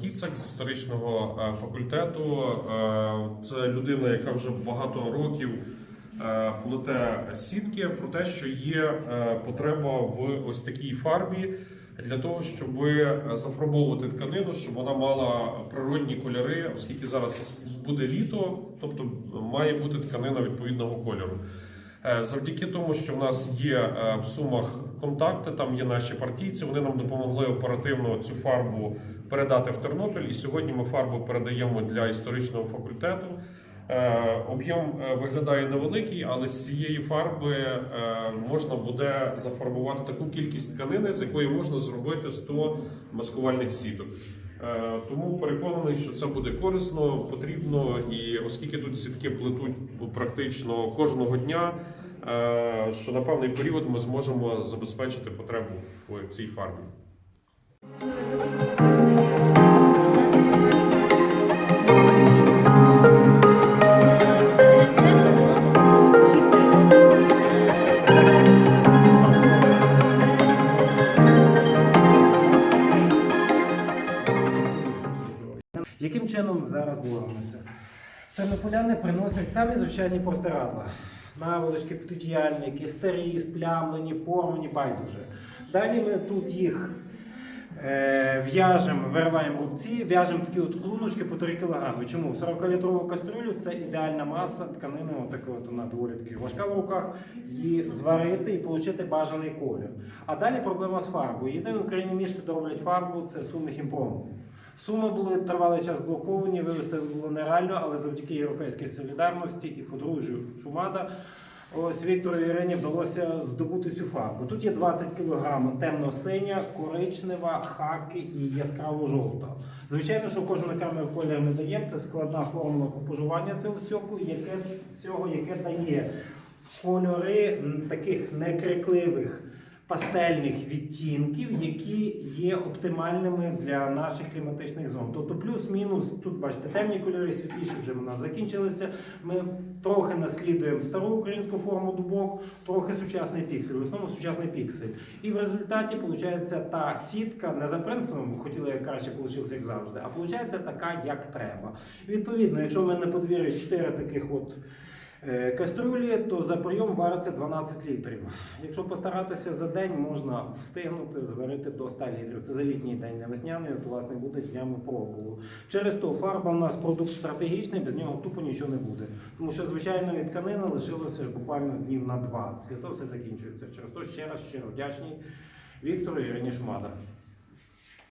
Кіцак з історичного е, факультету. Е, Це людина, яка вже багато років е, плете сітки про те, що є потреба в ось такій фарбі для того, щоб зафарбовувати тканину, щоб вона мала природні кольори, оскільки зараз буде літо, тобто має бути тканина відповідного кольору. Завдяки тому, що в нас є в сумах контакти, там є наші партійці, вони нам допомогли оперативно цю фарбу передати в Тернопіль. І сьогодні ми фарбу передаємо для історичного факультету. Е, Об'єм е, виглядає невеликий, але з цієї фарби е, можна буде зафарбувати таку кількість тканини, з якої можна зробити 100 маскувальних сіток. Тому переконаний, що це буде корисно, потрібно, і оскільки тут сітки плетуть практично кожного дня, що на певний період ми зможемо забезпечити потребу в цій фарбі. Яким чином зараз боремося? Тернополяни приносять самі звичайні простирадла. Наволочки, підодіяльники, старі, сплямлені, порвані, байдуже. Далі ми тут їх е, в'яжемо, вириваємо рубці, в'яжемо такі от клуночки по 3 кг. Чому? 40-літрову кастрюлю це ідеальна маса тканини, отака от вона доволі таки важка в руках, її зварити і отримати бажаний колір. А далі проблема з фарбою. Єдине в Україні місце, де роблять фарбу, це Суми Хімпром. Суми були тривалий час блоковані, вивести було нереально, але завдяки європейській солідарності і подружжю Шумада. Ось Віктору Ірині вдалося здобути цю фарбу. Тут є 20 кг темно-синя, коричнева, хаки і яскраво-жовта. Звичайно, що кожна камера колір не дає. Це складна формула купожування цього всього, яке, цього, яке дає кольори таких некрикливих пастельних відтінків, які є оптимальними для наших кліматичних зон. Тобто плюс-мінус, тут бачите, темні кольори світліші вже в нас закінчилися. Ми трохи наслідуємо стару українську форму дубок, трохи сучасний піксель, в основному сучасний піксель. І в результаті виходить та сітка не за принципом, хотіли як краще вийшло, як завжди, а виходить така, як треба. Відповідно, якщо в мене на подвір'ї 4 таких от. Е, Каструлі, то за прийом вариться 12 літрів. Якщо постаратися за день, можна встигнути зварити до 100 літрів. Це за літній день, не весняний, от у вас не буде днями пробував. Через то фарба у нас продукт стратегічний, без нього тупо нічого не буде. Тому що звичайної тканини лишилося буквально днів на два. Після того все закінчується. Через то ще раз щиро вдячний Віктору і Ірині Шумада.